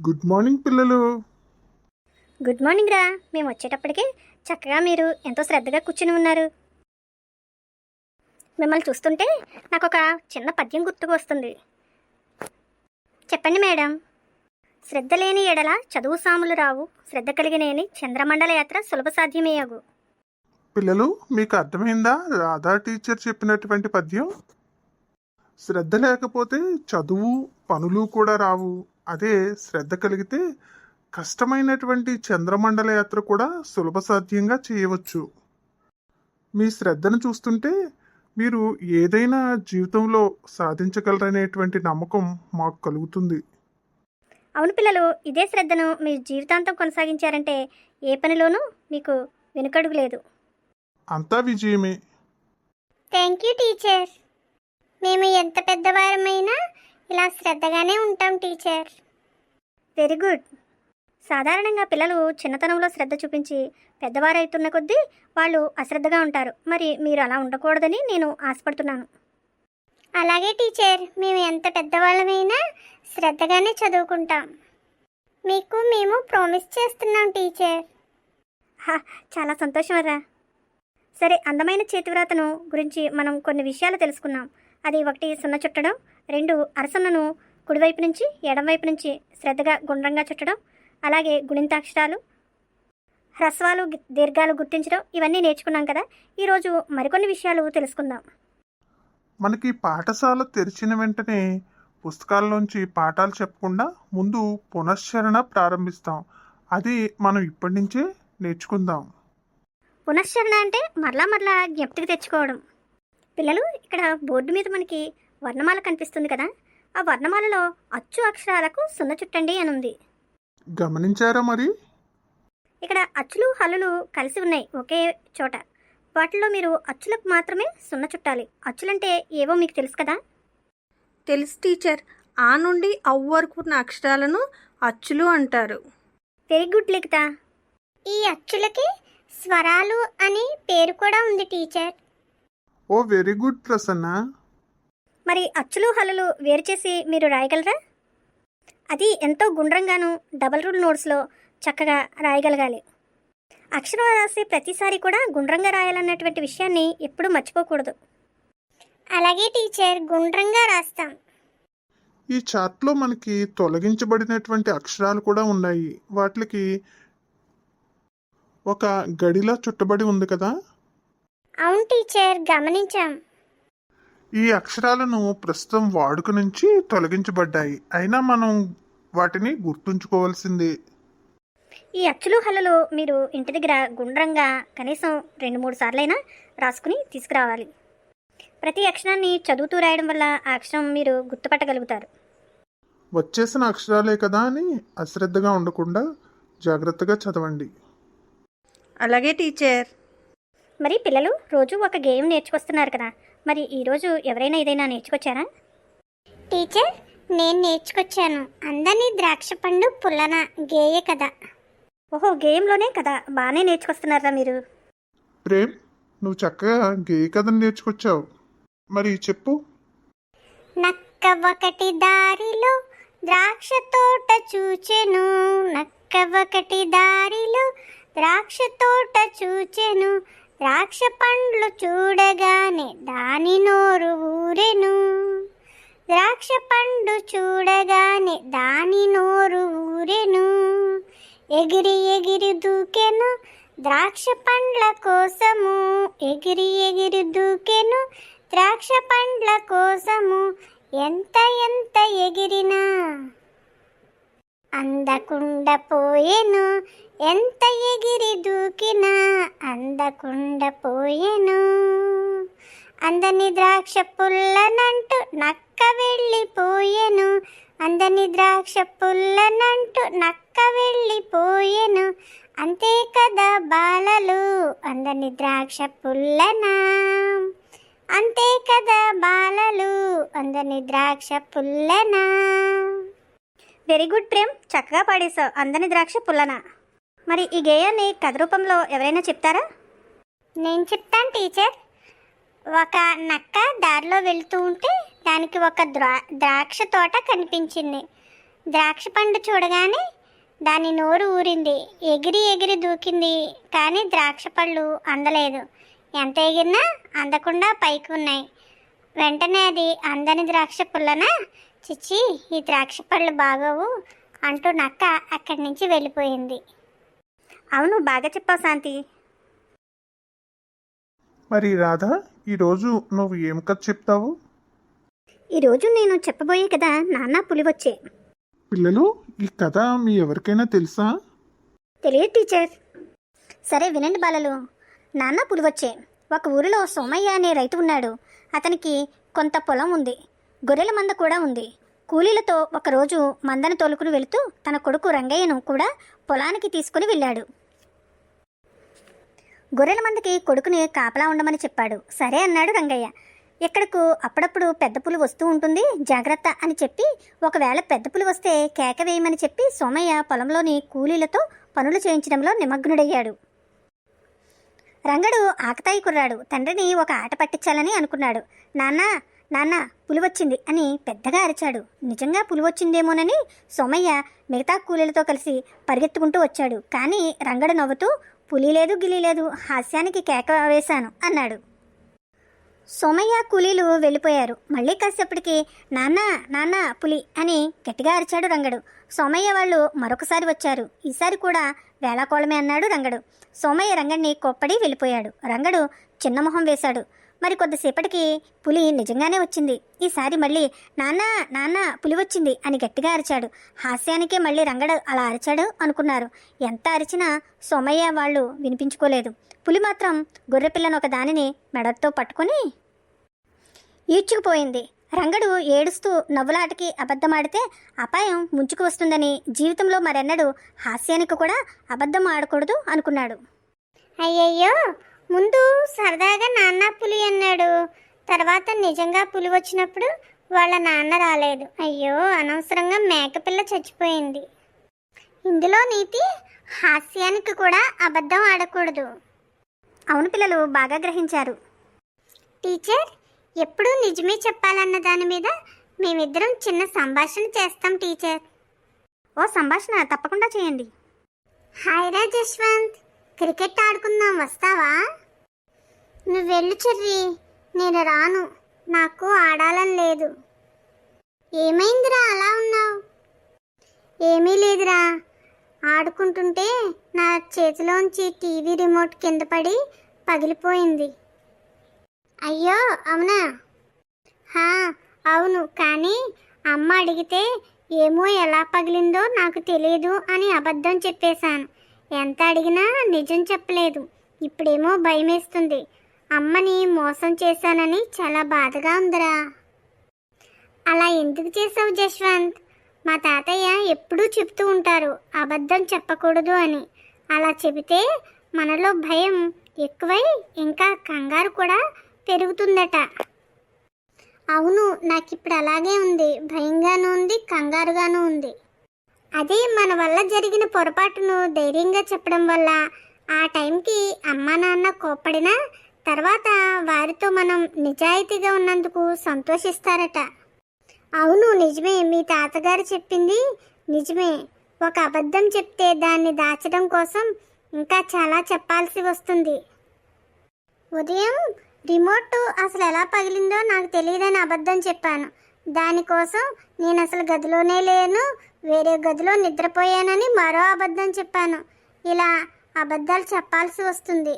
Good morning పిల్లలు. Good morning రా. మేము వచ్చేటప్పటికే చక్కగా మీరు ఎంతో శ్రద్ధగా కూర్చుని ఉన్నారు. మిమ్మల్ని చూస్తుంటే నాకు ఒక చిన్న పద్యం గుర్తుకు వస్తుంది. చెప్పండి మేడం. శ్రద్ధ లేని ఎడల చదువు సాములు రావు. శ్రద్ధ కలిగినేని చంద్రమండల యాత్ర సులభ సాధ్యమేయగు. పిల్లలు మీకు అర్థమైందా? రాధా టీచర్ చెప్పినటువంటి పద్యం? శ్రద్ధ లేకపోతే చదువు పనులు కూడా రావు. అదే శ్రద్ధ కలిగితే కష్టమైనటువంటి చంద్రమండల యాత్ర కూడా సులభ సాధ్యంగా చేయవచ్చు. మీ శ్రద్ధను చూస్తుంటే మీరు ఏదైనా జీవితంలో సాధించగలరనేటువంటి నమ్మకం మాకు కలుగుతుంది. అవును పిల్లలు ఇదే శ్రద్ధను మీ జీవితాంతం కొనసాగించారంటే ఏ పనిలోనూ మీకు వెనుకడుగు లేదు. అంతా విజయమే. Thank you teacher. మేము ఎంత పెద్దవారమైనా ఇలా శ్రద్ధగానే ఉంటాం టీచర్. Very good. సాధారణంగా పిల్లలు చిన్నతనంలో శ్రద్ధ చూపించి పెద్దవారైతున్న కొద్దీ వాళ్ళు అశ్రద్ధగా ఉంటారు. మరి మీరు అలా ఉండకూడదని నేను ఆశపడుతున్నాను. అలాగే టీచర్. మేము ఎంత పెద్దవాళ్ళమైనా శ్రద్ధగానే చదువుకుంటాం. మీకు మేము ప్రామిస్ చేస్తున్నాం టీచర్. హా, చాలా సంతోషం రా సరే అందమైన చేతివ్రాతను గురించి మనం కొన్ని విషయాలు తెలుసుకున్నాం. అది ఒకటి సున్న చుట్టడం రెండు అరసన్నను కుడివైపు నుంచి ఎడమవైపు నుంచి శ్రద్ధగా గుండ్రంగా చుట్టడం అలాగే గుణింతాక్షరాలు హ్రస్వాలు దీర్ఘాలు గుర్తించడం ఇవన్నీ నేర్చుకున్నాం కదా. ఈరోజు మరికొన్ని విషయాలు తెలుసుకుందాం. మనకి పాఠశాల తెరిచిన వెంటనే పుస్తకాల్లోంచి పాఠాలు చెప్పకుండా ముందు పునశ్చరణ ప్రారంభిస్తాం. అది మనం ఇప్పటి నుంచే నేర్చుకుందాం. పునశ్చరణ అంటే మరలా మరలా జ్ఞప్తికి తెచ్చుకోవడం. పిల్లలు ఇక్కడ బోర్డు మీద మనకి వర్ణమాల కనిపిస్తుంది కదా. ఆ వర్ణమాలలో అచ్చు అక్షరాలకు సున్న చుట్టండి అని ఉంది. గమనించారా మరి? ఇక్కడ అచ్చులు హల్లులు కలిసి ఉన్నాయి ఒకే చోట. వాటిలో మీరు అచ్చులకు మాత్రమే సున్న చుట్టాలి. అచ్చులంటే ఏవో మీకు తెలుసు కదా? తెలుసు టీచర్. ఆ నుండి అవ్ వరకు ఉన్న అక్షరాలను అచ్చులు అంటారు. Very good Likhitha. ఈ అచ్చులకి స్వరాలు అని పేరు కూడా ఉంది టీచర్. ఓ వెరీ గుడ్ ప్రసన్న. మరి అచ్చులు హల్లులు వేరు చేసి మీరు రాయగలరా? అది ఎంతో గుండ్రంగాను డబల్ రూల్ నోట్స్లో చక్కగా రాయగలగాలి. అక్షరం రాసే ప్రతిసారి కూడా గుండ్రంగా రాయాలన్నటువంటి విషయాన్ని ఎప్పుడూ మర్చిపోకూడదు. అలాగే టీచర్ గుండ్రంగా రాస్తాం. ఈ చార్ట్లో మనకి తొలగించబడినటువంటి అక్షరాలు కూడా ఉన్నాయి. వాటికి ఒక గడిలా చుట్టబడి ఉంది కదా? అవును టీచర్ గమనించాం. ఈ అక్షరాలను ప్రస్తుతం వాడుక నుంచి తొలగించబడ్డాయి. అయినా మనం వాటిని గుర్తుంచుకోవాల్సిందే. ఈ అచ్చులు హల్లులు మీరు ఇంటి దగ్గర గుండ్రంగా కనీసం రెండు మూడు సార్లైనా రాసుకుని తీసుకురావాలి. ప్రతి అక్షరాన్ని చదువుతూ రాయడం వల్ల ఆ అక్షరం మీరు గుర్తుపట్టగలుగుతారు. వచ్చేసిన అక్షరాలే కదా అని అశ్రద్ధగా ఉండకుండా జాగ్రత్తగా చదవండి. అలాగే టీచర్. మరి పిల్లలు రోజు ఒక గేమ్ నేర్చుకొస్తున్నారు కదా. మరి ఈరోజు ఎవరైనా ఏదైనా నేర్చుకొచ్చారా? టీచర్ నేను నేర్చుకొచ్చాను. అందని ద్రాక్ష పండు పుల్లన గేయ కదా. ఓహో గేమ్లోనే కదా. బాగానే నేర్చుకొస్తున్నారా మీరు. ప్రేమ్ నువ్వు చక్కగా గేయ కథను నేర్చుకొచ్చావు. మరి చెప్పు. నక్క ఒకటి దారిలో ద్రాక్ష తోట చూచెను. నక్క ఒకటి దారిలో ద్రాక్ష తోట చూచెను. ద్రాక్ష పండ్లు చూడగానే దాని నోరు ఊరెను. ద్రాక్ష పండు చూడగానే దాని నోరు ఊరెను. ఎగిరి ఎగిరి దూకెను ద్రాక్ష పండ్ల కోసము. ఎగిరి ఎగిరి దూకెను ద్రాక్ష పండ్ల కోసము. ఎంత ఎంత ఎగిరినా అందకుండా పోయెను ఎంత ఎగిరి దూకినా అందకుండా పోయెను. అందని ద్రాక్ష పుల్లనంటూ నక్క వెళ్ళిపోయెను అందని ద్రాక్ష పుల్లనంటూ నక్క వెళ్ళిపోయెను. అంతే కదా బాలలు అందని ద్రాక్ష పుల్లనా? అంతే కదా బాలలు అందని ద్రాక్ష పుల్లనా? Very good Prem. చక్కగా పాడేశావు. అందని ద్రాక్ష పుల్లన. మరి ఈ గేయాన్ని కథ రూపంలో ఎవరైనా చెప్తారా? నేను చెప్తాను టీచర్. ఒక నక్క దారిలో వెళ్తూ ఉంటే దానికి ఒక ద్రా ద్రాక్ష తోట కనిపించింది. ద్రాక్ష పండు చూడగానే దాని నోరు ఊరింది. ఎగిరి ఎగిరి దూకింది కానీ ద్రాక్ష పళ్ళు అందలేదు. ఎంత ఎగిరినా అందకుండా పైకి ఉన్నాయి. వెంటనే అది అందని ద్రాక్ష పుల్లన చిచ్చి ఈ ద్రాక్ష పళ్ళు బాగోవు అంటూ నక్క అక్కడి నుంచి వెళ్ళిపోయింది. అవును బాగా చెప్పావు శాంతి. మరి రాధా ఈరోజు నువ్వు ఏం కథ చెప్తావు? ఈరోజు నేను చెప్పబోయే కదా నాన్న పులివచ్చే. పిల్లలు ఈ కథ మీ ఎవరికైనా తెలుసా? తెలియదు టీచర్. సరే వినండి బాలలు. నాన్న పులివచ్చే. ఒక ఊరిలో సోమయ్య అనే రైతు ఉన్నాడు. అతనికి కొంత పొలం ఉంది. గొర్రెల మంద కూడా ఉంది. కూలీలతో ఒకరోజు మందను తోలుకుని వెళుతూ తన కొడుకు రంగయ్యను కూడా పొలానికి తీసుకుని వెళ్ళాడు. గొర్రెల మందకి కొడుకుని కాపలా ఉండమని చెప్పాడు. సరే అన్నాడు రంగయ్య. ఇక్కడకు అప్పుడప్పుడు పెద్ద పులి వస్తూ ఉంటుంది జాగ్రత్త అని చెప్పి ఒకవేళ పెద్ద పులి వస్తే కేక వేయమని చెప్పి సోమయ్య పొలంలోని కూలీలతో పనులు చేయించడంలో నిమగ్నుడయ్యాడు. రంగడు ఆకతాయి కుర్రాడు. తండ్రిని ఒక ఆట పట్టించాలని అనుకున్నాడు. నాన్న నాన్న పులి వచ్చింది అని పెద్దగా అరిచాడు. నిజంగా పులి వచ్చిందేమోనని సోమయ్య మిగతా కూలీలతో కలిసి పరిగెత్తుకుంటూ వచ్చాడు. కానీ రంగడు నవ్వుతూ పులి లేదు గిలి లేదు హాస్యానికి కేక వేశాను అన్నాడు. సోమయ్య కూలీలు వెళ్ళిపోయారు. మళ్ళీ కాసేపటికి నాన్న నాన్న పులి అని గట్టిగా అరిచాడు రంగడు. సోమయ్య వాళ్ళు మరొకసారి వచ్చారు. ఈసారి కూడా వేళాకోళమే అన్నాడు రంగడు. సోమయ్య రంగడిని కొప్పడి వెళ్ళిపోయాడు. రంగడు చిన్న మొహం వేశాడు. మరి కొద్దిసేపటికి పులి నిజంగానే వచ్చింది. ఈసారి మళ్ళీ నాన్న నాన్న పులి వచ్చింది అని గట్టిగా అరిచాడు. హాస్యానికే మళ్ళీ రంగడు అలా అరిచాడు అనుకున్నారు. ఎంత అరిచినా సోమయ్య వాళ్ళు వినిపించుకోలేదు. పులి మాత్రం గొర్రెపిల్లను ఒక దానిని మెడతో పట్టుకొని ఈడ్చుకుపోయింది. రంగడు ఏడుస్తూ నవ్వులాటకి అబద్ధమాడితే అపాయం ముంచుకు వస్తుందని జీవితంలో మరెన్నడూ హాస్యానికి కూడా అబద్ధం ఆడకూడదు అనుకున్నాడు. అయ్యయ్యో! ముందు సరదాగా నాన్న పులి అన్నాడు. తర్వాత నిజంగా పులి వచ్చినప్పుడు వాళ్ళ నాన్న రాలేదు. అయ్యో అనవసరంగా మేకపిల్ల చచ్చిపోయింది. ఇందులో నీతి హాస్యానికి కూడా అబద్ధం ఆడకూడదు. అవును పిల్లలు బాగా గ్రహించారు. టీచర్ ఎప్పుడూ నిజమే చెప్పాలన్న దాని మీద మేమిద్దరం చిన్న సంభాషణ చేస్తాం టీచర్. ఓ సంభాషణ తప్పకుండా చేయండి. హాయ్ రా జశ్వంత్ క్రికెట్ ఆడుకుందాం వస్తావా? నువ్వు వెళ్ళు చెర్రి. నేను రాను. నాకు ఆడాలని లేదు. ఏమైందిరా? అలా ఉన్నావు? ఏమీ లేదురా. ఆడుకుంటుంటే నా చేతిలోంచి టీవీ రిమోట్ కింద పడి పగిలిపోయింది. అయ్యో అవునా? హా అవును. కానీ అమ్మ అడిగితే ఏమో ఎలా పగిలిందో నాకు తెలియదు అని అబద్ధం చెప్పేశాను. ఎంత అడిగినా నిజం చెప్పలేదు. ఇప్పుడేమో భయమేస్తుంది. అమ్మని మోసం చేశానని చాలా బాధగా ఉందిరా. అలా ఎందుకు చేసావు జశ్వంత్? మా తాతయ్య ఎప్పుడూ చెప్తూ ఉంటారు అబద్ధం చెప్పకూడదు అని. అలా చెబితే మనలో భయం ఎక్కువై ఇంకా కంగారు కూడా పెరుగుతుందట. అవును నాకు ఇప్పుడు అలాగే ఉంది భయంగాను ఉంది కంగారుగాను ఉంది. అదే మన వల్ల జరిగిన పొరపాటును ధైర్యంగా చెప్పడం వల్ల ఆ టైంకి అమ్మా నాన్న కోప్పడినా తర్వాత వారితో మనం నిజాయితీగా ఉన్నందుకు సంతోషిస్తారట. అవును నిజమే. మీ తాతగారు చెప్పింది నిజమే. ఒక అబద్ధం చెప్తే దాన్ని దాచడం కోసం ఇంకా చాలా చెప్పాల్సి వస్తుంది. ఉదయం రిమోట్ అసలు ఎలా పగిలిందో నాకు తెలియదని అబద్ధం చెప్పాను. దానికోసం నేను అసలు గదిలోనే లేను వేరే గదిలో నిద్రపోయానని మరో అబద్ధం చెప్పాను. ఇలా అబద్ధాలు చెప్పాల్సి వస్తుంది.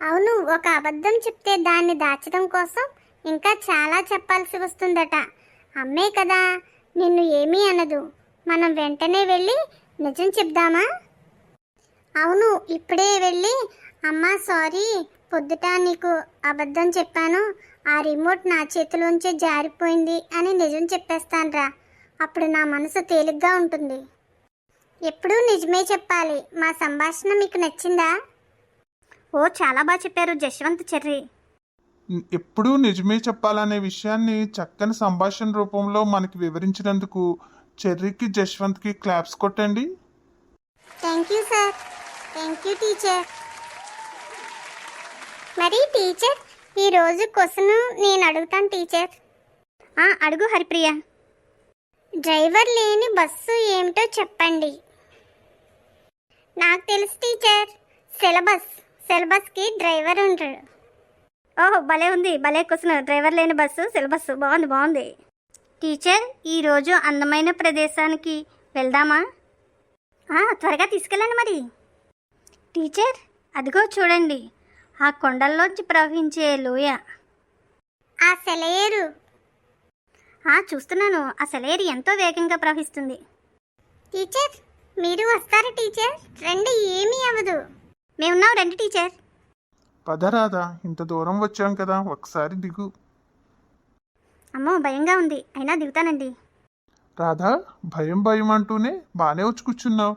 అవును ఒక అబద్ధం చెప్తే దాన్ని దాచడం కోసం ఇంకా చాలా చెప్పాల్సి వస్తుందట. అమ్మే కదా నిన్ను ఏమీ అనదు. మనం వెంటనే వెళ్ళి నిజం చెప్దామా? అవును ఇప్పుడే వెళ్ళి అమ్మా సారీ పొద్దుట నీకు అబద్ధం చెప్పాను. ఆ రిమోట్ నా చేతిలోంచి జారిపోయింది అని నిజం చెప్పేస్తానురా. అప్పుడు నా మనసు తేలిగ్గా ఉంటుంది. ఎప్పుడూ నిజమే చెప్పాలి. మా సంభాషణ మీకు నచ్చిందా? ఓ చాలా బాగా చెప్పారు జశ్వంత్ చెర్రి. ఎప్పుడూ నిజమే చెప్పాలనే విషయాన్ని చక్కని సంభాషణ రూపంలో మనకి వివరించినందుకు చెర్రీకి జశ్వంత్కి క్లాప్స్ కొట్టండి. Thank you sir thank you teacher మరి టీచర్ ఈరోజు క్వశ్చన్ నేను అడుగుతాను టీచర్ ఆ అడుగు హరిప్రియ. డ్రైవర్ లేని బస్సు ఏమిటో చెప్పండి. నాకు తెలుసు టీచర్ సిలబస్. సిలబస్కి డ్రైవర్ ఉంటాడు. ఓహో భలే ఉంది. భలే క్వశ్చన్ డ్రైవర్ లేని బస్సు సిలబస్ బాగుంది బాగుంది. టీచర్ ఈరోజు అందమైన ప్రదేశానికి వెళ్దామా? త్వరగా తీసుకెళ్ళండి మరి. టీచర్ అదిగో చూడండి. ఆ కొండల్లోంచి ప్రవహించే లోయ. ఆ సెలయేరు. చూస్తున్నాను. ఆ సెలయేరు ఎంతో వేగంగా ప్రవహిస్తుంది. టీచర్ మీరు వస్తారా టీచర్? రండి ఏమీ అవ్వదు. మేమున్నాం రండి టీచర్. పద రాధా ఇంత దూరం వచ్చాం కదా ఒకసారి దిగు. అమ్మో భయంగా ఉంది. అయినా దిగుతానండి. రాధా భయం భయం అంటూనే బాగానే వచ్చి కూర్చున్నావు.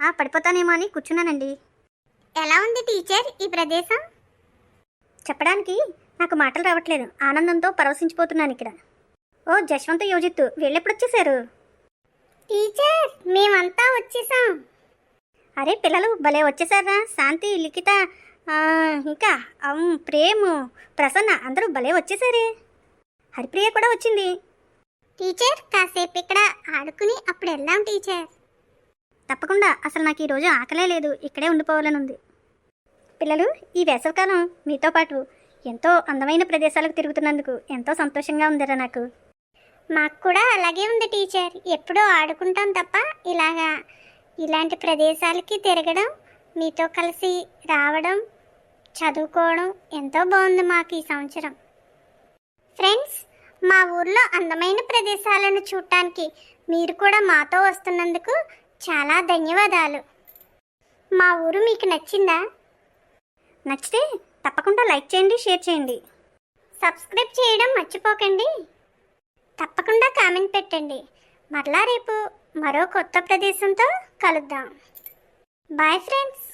ఆ పడిపోతానేమో అని కూర్చున్నానండి. ఎలా ఉంది టీచర్ ఈ ప్రదేశం? చెప్పడానికి నాకు మాటలు రావట్లేదు. ఆనందంతో పరవశించిపోతున్నాను ఇక్కడ. ఓ జశ్వంత్ యోజిత్తు వీళ్ళెప్పుడు వచ్చేసారు టీచర్ మేమంతా వచ్చేసాం. అరే పిల్లలు భలే వచ్చేసారా శాంతి లిఖిత ఇంకా ప్రేమ్ ప్రసన్న అందరూ భలే వచ్చేసారే. హరిప్రియ కూడా వచ్చింది. టీచర్ కాసేపు ఇక్కడ ఆడుకుని అప్పుడు వెళ్దాం టీచర్. తప్పకుండా అసలు నాకు ఈరోజు ఆకలే లేదు ఇక్కడే ఉండిపోవాలని ఉంది. పిల్లలు ఈ వేసవికాలం మీతో పాటు ఎంతో అందమైన ప్రదేశాలకు తిరుగుతున్నందుకు ఎంతో సంతోషంగా ఉందిరా నాకు. మాకు కూడా అలాగే ఉంది టీచర్. ఎప్పుడూ ఆడుకుంటాం తప్ప ఇలాగా ఇలాంటి ప్రదేశాలకి తిరగడం మీతో కలిసి రావడం చదువుకోవడం ఎంతో బాగుంది మాకు ఈ సంవత్సరం. ఫ్రెండ్స్ మా ఊర్లో అందమైన ప్రదేశాలను చూడటానికి మీరు కూడా మాతో వస్తున్నందుకు చాలా ధన్యవాదాలు. మా ఊరు మీకు నచ్చిందా? నచ్చితే తప్పకుండా లైక్ చేయండి షేర్ చేయండి. సబ్స్క్రైబ్ చేయడం మర్చిపోకండి. తప్పకుండా కామెంట్ పెట్టండి. మరలా రేపు మరో కొత్త ప్రదేశంతో కలుద్దాం. Bye friends